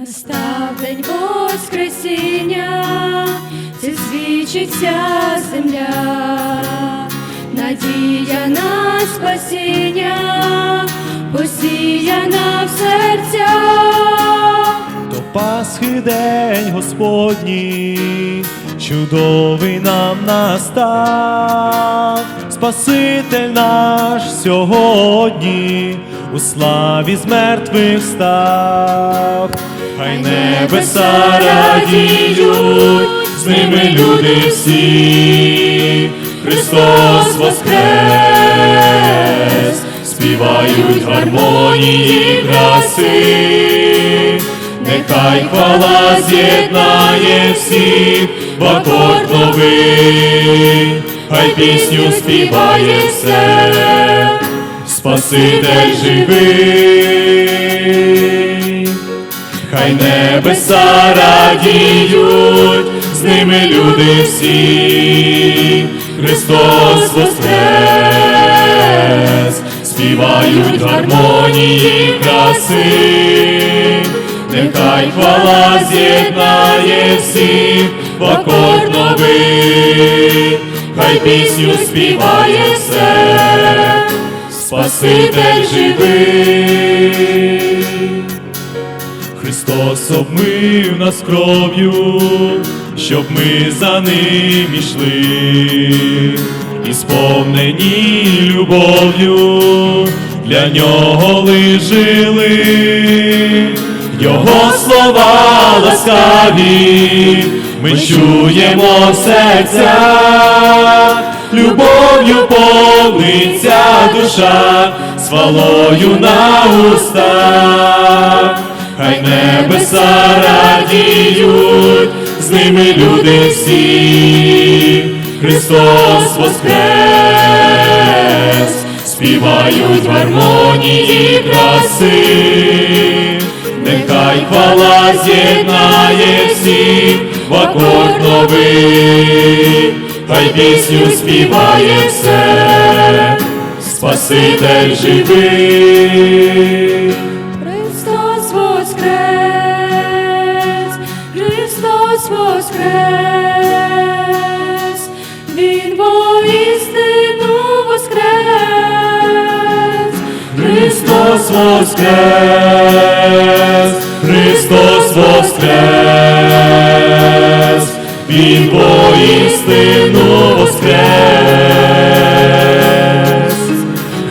Настав день Воскресіння, це свідчить вся земля, надія на спасіння, посіяна в серцях. До Пасхи день Господній, чудовий нам настав, Спаситель наш сьогодні у славі з мертвих став, хай небеса радіють, з ними люди всі, Христос воскрес, співають гармонії краси. Нехай хвала з'єднає всіх. в акорд новий, хай пісню співає все, Спаситель живий, хай небеса радіють, з ними люди всі, Христос воскрес, співають гармонії краси. Нехай хвала з'єднає всіх в новий, хай пісню співає все, Спаситель живий. Христос обмив нас кров'ю, щоб ми за ним ішли, і сповнені любов'ю для нього лежили. Його слова ласкаві, ми чуємо в серцях, любов'ю повниться душа, свалою на устах, хай небеса радіють, з ними люди всі, Христос воскрес, співають в гармонії краси. Нехай хвала з'єднає всіх в акорд новий, хай пісню співає все, Спаситель живий. Воскрес, Христос воскрес, Він воістину воскрес.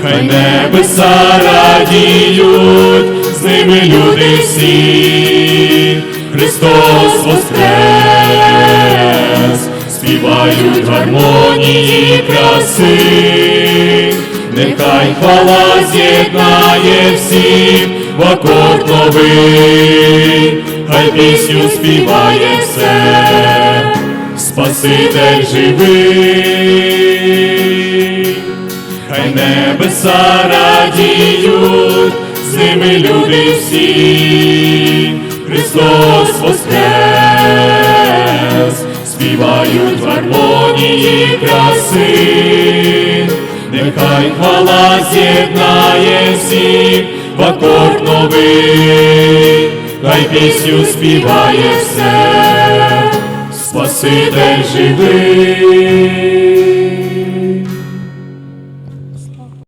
Хай небеса радіють, з ними люди всі, Христос воскрес, співають гармонії краси. Нехай хвала з'єднає всіх в акорд новий, хай пісню співає все, Спаситель живий, хай небеса радіють, з ними люди всі, Христос воскрес, співають в гармонії краси. Нехай хвала з'єднає всіх в акорд новий, хай пісню співає все, Спаситель живий.